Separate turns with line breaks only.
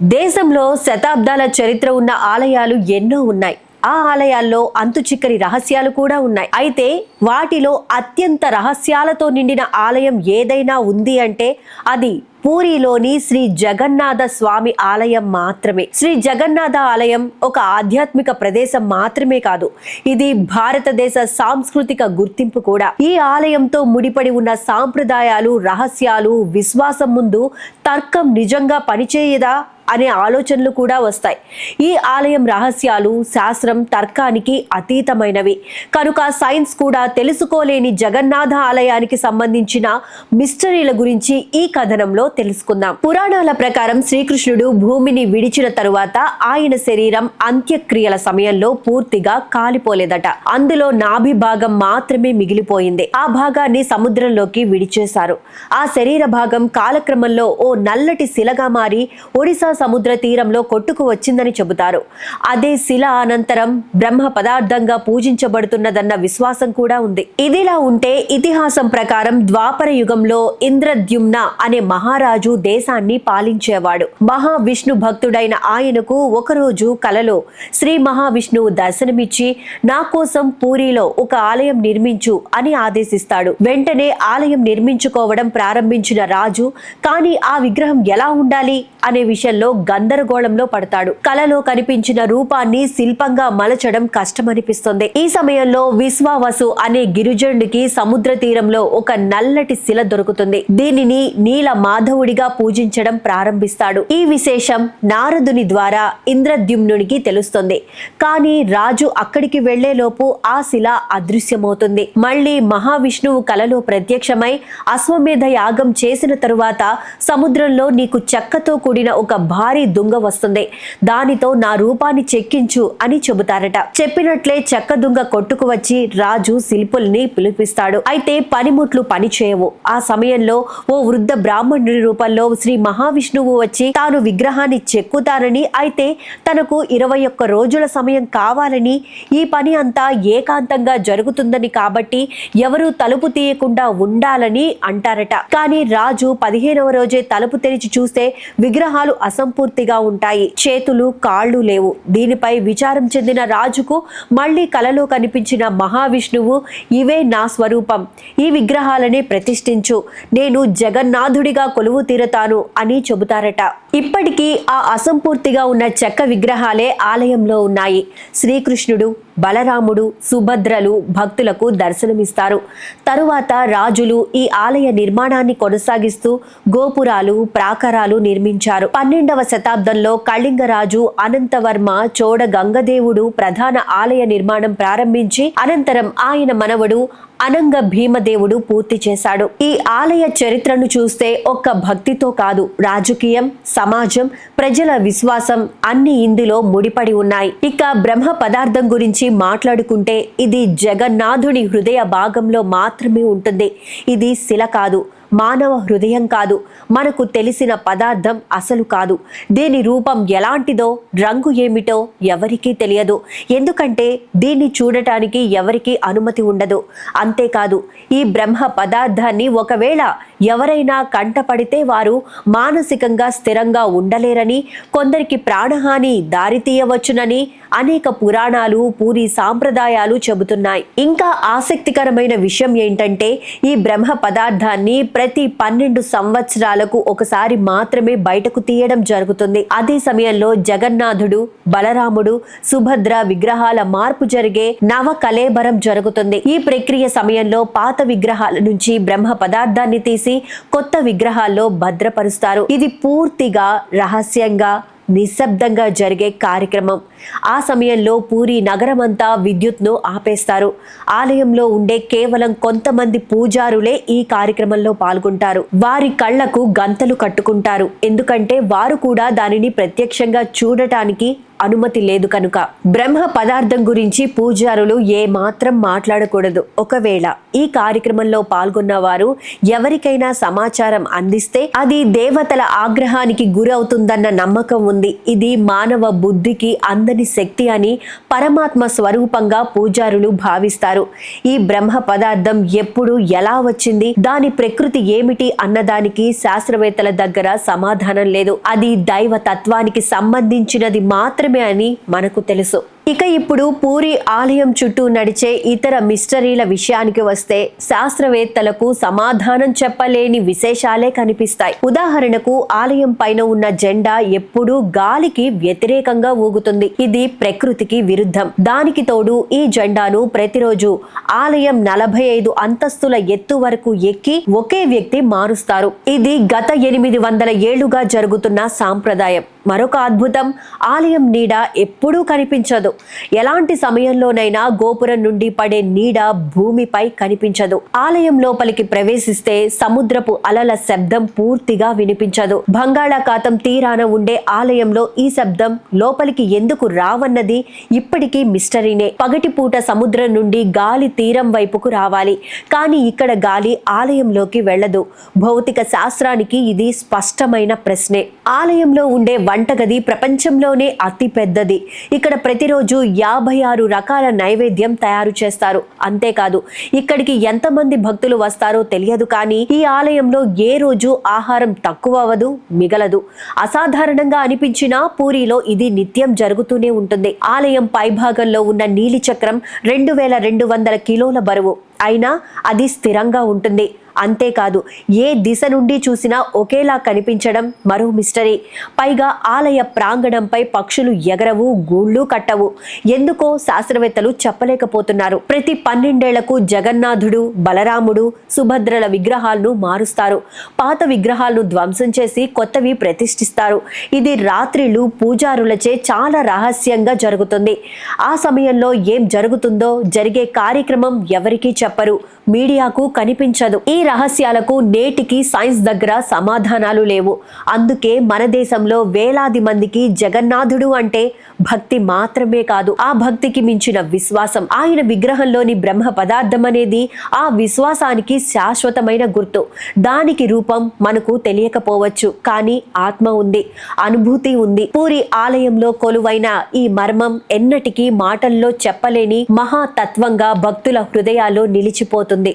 దేశంలో శతాబ్దాల చరిత్ర ఉన్న ఆలయాలు ఎన్నో ఉన్నాయి. ఆ ఆలయాల్లో అంతుచిక్కని రహస్యాలు కూడా ఉన్నాయి. అయితే వాటిలో అత్యంత రహస్యాలతో నిండిన ఆలయం ఏదైనా ఉంది అంటే అది పూరిలోని శ్రీ జగన్నాథ స్వామి ఆలయం మాత్రమే. శ్రీ జగన్నాథ ఆలయం ఒక ఆధ్యాత్మిక ప్రదేశం మాత్రమే కాదు ఇది భారతదేశ సాంస్కృతిక గుర్తింపు కూడా. ఈ ఆలయంతో ముడిపడి ఉన్న సాంప్రదాయాలు రహస్యాలు విశ్వాసం ముందు తర్కం నిజంగా పనిచేయదా? అనే ఆలోచనలు కూడా వస్తాయి. ఈ ఆలయం రహస్యాలు శాస్త్రం తర్కానికి అతీతమైనవి. కనుక సైన్స్ కూడా తెలుసుకోలేని జగన్నాథ ఆలయానికి సంబంధించిన మిస్టరీల గురించి ఈ కథనంలో తెలుసుకుందాం. పురాణాల ప్రకారం శ్రీకృష్ణుడు భూమిని విడిచిన తరువాత ఆయన శరీరం అంత్యక్రియల సమయంలో పూర్తిగా కాలిపోలేదట. అందులో నాభి భాగం మాత్రమే మిగిలిపోయింది. ఆ భాగాన్ని సముద్రంలోకి విడిచేశారు. ఆ శరీర భాగం కాలక్రమంలో ఓ నల్లటి శిలగా మారి ఒడిశా సముద్ర తీరంలో కొట్టుకు వచ్చిందని చెబుతారు. అదే శిల అనంతరం బ్రహ్మ పదార్థంగా పూజించబడుతున్నదన్న విశ్వాసం కూడా ఉంది. ఇదిలా ఉంటే ఇతిహాసం ప్రకారం ద్వాపర యుగంలో ఇంద్రద్యుమ్న అనే మహారాజు దేశాన్ని పాలించేవాడు. మహావిష్ణు భక్తుడైన ఆయనకు ఒకరోజు కలలో శ్రీ మహావిష్ణువు దర్శనమిచ్చి నా కోసం పూరిలో ఒక ఆలయం నిర్మించు అని ఆదేశిస్తాడు. వెంటనే ఆలయం నిర్మించుకోవడం ప్రారంభించిన రాజు కానీ ఆ విగ్రహం ఎలా ఉండాలి? అనే విషయంలో గందరగోళంలో పడతాడు. కలలో కనిపించిన రూపాన్ని శిల్పంగా మలచడం కష్టమనిపిస్తుంది. ఈ సమయంలో విశ్వావసు అనే గిరిజనుడికి సముద్ర తీరంలో ఒక నల్లటి శిల దొరుకుతుంది. దీనిని నీల మాధవుడిగా పూజించడం ప్రారంభిస్తాడు. ఈ విశేషం నారదుని ద్వారా ఇంద్రద్యుమ్నుడికి తెలుస్తుంది. కానీ రాజు అక్కడికి వెళ్ళేలోపు ఆ శిల అదృశ్యమవుతుంది. మళ్ళీ మహావిష్ణువు కలలో ప్రత్యక్షమై అశ్వమేధ యాగం చేసిన తరువాత సముద్రంలో నీకు చెక్కతో కూడిన ఒక భారీ దుంగ వస్తుంది. దానితో నా రూపాన్ని చెక్కించు అని చెబుతారట. చెప్పినట్లే చెక్క దుంగ కొట్టుకు వచ్చి రాజు శిల్పుల్ని పిలిపిస్తాడు. అయితే పనిముట్లు పని చేయవు ఆ సమయంలో ఓ వృద్ధ బ్రాహ్మణుడి రూపంలో శ్రీ మహావిష్ణువు వచ్చి తాను విగ్రహాన్ని చెక్కుతానని అయితే తనకు ఇరవై ఒక్క రోజుల సమయం కావాలని ఈ పని అంతా ఏకాంతంగా జరుగుతుందని కాబట్టి ఎవరూ తలుపు తీయకుండా ఉండాలని అంటారట. కానీ రాజు పదిహేనవ రోజే తలుపు తెరిచి చూస్తే విగ్రహాలు అసంపూర్తిగా ఉంటాయి. చేతులు కాళ్ళు లేవు. దీనిపై విచారం చెందిన రాజుకు మళ్ళీ కలలో కనిపించిన మహావిష్ణువు ఇవే నా స్వరూపం. ఈ విగ్రహాలనే ప్రతిష్ఠించు. నేను జగన్నాథుడిగా కొలువు తీరతాను అని చెబుతారట. ఇప్పటికీ ఆ అసంపూర్తిగా ఉన్న చెక్క విగ్రహాలే ఆలయంలో ఉన్నాయి. శ్రీకృష్ణుడు బలరాముడు సుభద్రలు భక్తులకు దర్శనమిస్తారు. తరువాత రాజులు ఈ ఆలయ నిర్మాణాన్ని కొనసాగిస్తూ గోపురాలు ప్రాకారాలు నిర్మించారు. పన్నెండవ శతాబ్దంలో కళింగరాజు అనంతవర్మ చోడ గంగదేవుడు ప్రధాన ఆలయ నిర్మాణం ప్రారంభించి అనంతరం ఆయన మనవడు అనంగ భీమదేవుడు పూర్తి చేశాడు. ఈ ఆలయ చరిత్రను చూస్తే ఒక్క భక్తితో కాదు రాజకీయం సమాజం ప్రజల విశ్వాసం అన్ని ఇందులో ముడిపడి ఉన్నాయి. ఇక బ్రహ్మ పదార్థం గురించి మాట్లాడుకుంటే ఇది జగన్నాథుని హృదయ భాగంలో మాత్రమే ఉంటుంది. ఇది శిల కాదు. మానవ హృదయం కాదు. మనకు తెలిసిన పదార్థం అసలు కాదు. దీని రూపం ఎలాంటిదో రంగు ఏమిటో ఎవరికీ తెలియదు. ఎందుకంటే దీన్ని చూడటానికి ఎవరికీ అనుమతి ఉండదు. అంతేకాదు ఈ బ్రహ్మ పదార్థాన్ని ఒకవేళ ఎవరైనా కంటపడితే వారు మానసికంగా స్థిరంగా ఉండలేరని కొందరికి ప్రాణహాని దారితీయవచ్చునని అనేక పురాణాలు పూరి సాంప్రదాయాలు చెబుతున్నాయి. ఇంకా ఆసక్తికరమైన విషయం ఏంటంటే ఈ బ్రహ్మ పదార్థాన్ని ప్రతి పన్నెండు సంవత్సరాలకు ఒకసారి మాత్రమే బయటకు తీయడం జరుగుతుంది. అదే సమయంలో జగన్నాథుడు బలరాముడు సుభద్ర విగ్రహాల మార్పు జరిగే నవ కలేబరం జరుగుతుంది. ఈ ప్రక్రియ సమయంలో పాత విగ్రహాల నుంచి బ్రహ్మ పదార్థాన్ని తీసి కొత్త విగ్రహాల్లో భద్రపరుస్తారు. ఇది పూర్తిగా రహస్యంగా నిశ్శబ్దంగా జరిగే కార్యక్రమం. ఆ సమయంలో పూరి నగరమంతా విద్యుత్ను ఆపేస్తారు. ఆలయంలో ఉండే కేవలం కొంతమంది పూజారులే ఈ కార్యక్రమంలో పాల్గొంటారు. వారి కళ్ళకు గంతలు కట్టుకుంటారు. ఎందుకంటే వారు కూడా దానిని ప్రత్యక్షంగా చూడటానికి అనుమతి లేదు కనుక. బ్రహ్మ పదార్థం గురించి పూజారులు ఏ మాత్రం మాట్లాడకూడదు. ఒకవేళ ఈ కార్యక్రమంలో పాల్గొన్న వారు ఎవరికైనా సమాచారం అందిస్తే అది దేవతల ఆగ్రహానికి గురవుతుందన్న నమ్మకం ఉంది. ఇది మానవ బుద్ధికి అందని శక్తి అని పరమాత్మ స్వరూపంగా పూజారులు భావిస్తారు. ఈ బ్రహ్మ పదార్థం ఎప్పుడు ఎలా వచ్చింది? దాని ప్రకృతి ఏమిటి అన్నదానికి శాస్త్రవేత్తల దగ్గర సమాధానం లేదు. అది దైవ తత్వానికి సంబంధించినది మాత్రమే అని మనకు తెలుసు. ఇక ఇప్పుడు పూరి ఆలయం చుట్టూ నడిచే ఇతర మిస్టరీల విషయానికి వస్తే శాస్త్రవేత్తలకు సమాధానం చెప్పలేని విశేషాలే కనిపిస్తాయి. ఉదాహరణకు ఆలయం పైన ఉన్న జెండా ఎప్పుడూ గాలికి వ్యతిరేకంగా ఊగుతుంది. ఇది ప్రకృతికి విరుద్ధం. దానికి తోడు ఈ జెండాను ప్రతిరోజు ఆలయం నలభై ఐదు అంతస్తుల ఎత్తు వరకు ఎక్కి ఒకే వ్యక్తి మారుస్తారు. ఇది గత ఎనిమిది వందల ఏళ్ళుగా జరుగుతున్న సాంప్రదాయం. మరొక అద్భుతం ఆలయం నీడ ఎప్పుడూ కనిపించదు. ఎలాంటి సమయంలోనైనా గోపురం నుండి పడే నీడ భూమిపై కనిపించదు. ఆలయం లోపలికి ప్రవేశిస్తే సముద్రపు అలల శబ్దం పూర్తిగా వినిపించదు. బంగాళాఖాతం తీరాన ఉండే ఆలయంలో ఈ శబ్దం లోపలికి ఎందుకు రావన్నది ఇప్పటికీ మిస్టరీనే. పగటిపూట సముద్రం నుండి గాలి తీరం వైపుకు రావాలి. కానీ ఇక్కడ గాలి ఆలయంలోకి వెళ్ళదు. భౌతిక శాస్త్రానికి ఇది స్పష్టమైన ప్రశ్నే. ఆలయంలో ఉండే వంటగది ప్రపంచంలోనే అతి పెద్దది ఇక్కడ ప్రతిరోజు యాభై ఆరు రకాల నైవేద్యం తయారు చేస్తారు. అంతేకాదు ఇక్కడికి ఎంతమంది భక్తులు వస్తారో తెలియదు కానీ ఈ ఆలయంలో ఏ రోజు ఆహారం తక్కువ అవ్వదు మిగలదు. అసాధారణంగా అనిపించినా పూరిలో ఇది నిత్యం జరుగుతూనే ఉంటుంది. ఆలయం పైభాగంలో ఉన్న నీలి చక్రం రెండు వేల రెండు వందల కిలోల బరువు. అయినా అది స్థిరంగా ఉంటుంది. అంతేకాదు ఏ దిశ నుండి చూసినా ఒకేలా కనిపించడం మరో మిస్టరీ. పైగా ఆలయ ప్రాంగణంపై పక్షులు ఎగరవు గూళ్ళు కట్టవు. ఎందుకో శాస్త్రవేత్తలు చెప్పలేకపోతున్నారు. ప్రతి పన్నెండేళ్ళకు జగన్నాథుడు బలరాముడు సుభద్రల విగ్రహాలను మారుస్తారు. పాత విగ్రహాలను ధ్వంసం చేసి కొత్తవి ప్రతిష్ఠిస్తారు. ఇది రాత్రిళ్ళు పూజారులచే చాలా రహస్యంగా జరుగుతుంది. ఆ సమయంలో ఏం జరుగుతుందో జరిగే కార్యక్రమం ఎవరికీ చెప్పరు. మీడియాకు కనిపించదు. ఈ రహస్యాలకు నేటికి సైన్స్ దగ్గర సమాధానాలు లేవు. అందుకే మన దేశంలో వేలాది మందికి జగన్నాథుడు అంటే భక్తి మాత్రమే కాదు. ఆ భక్తికి మించిన విశ్వాసం ఆయన విగ్రహంలోని బ్రహ్మ పదార్థం అనేది ఆ విశ్వాసానికి శాశ్వతమైన గుర్తు. దానికి రూపం మనకు తెలియకపోవచ్చు కానీ ఆత్మ ఉంది అనుభూతి ఉంది. పూరి ఆలయంలో కొలువైన ఈ మర్మం ఎన్నటికీ మాటల్లో చెప్పలేని మహాతత్వంగా భక్తుల హృదయాల్లో నిలిచిపోతుంది.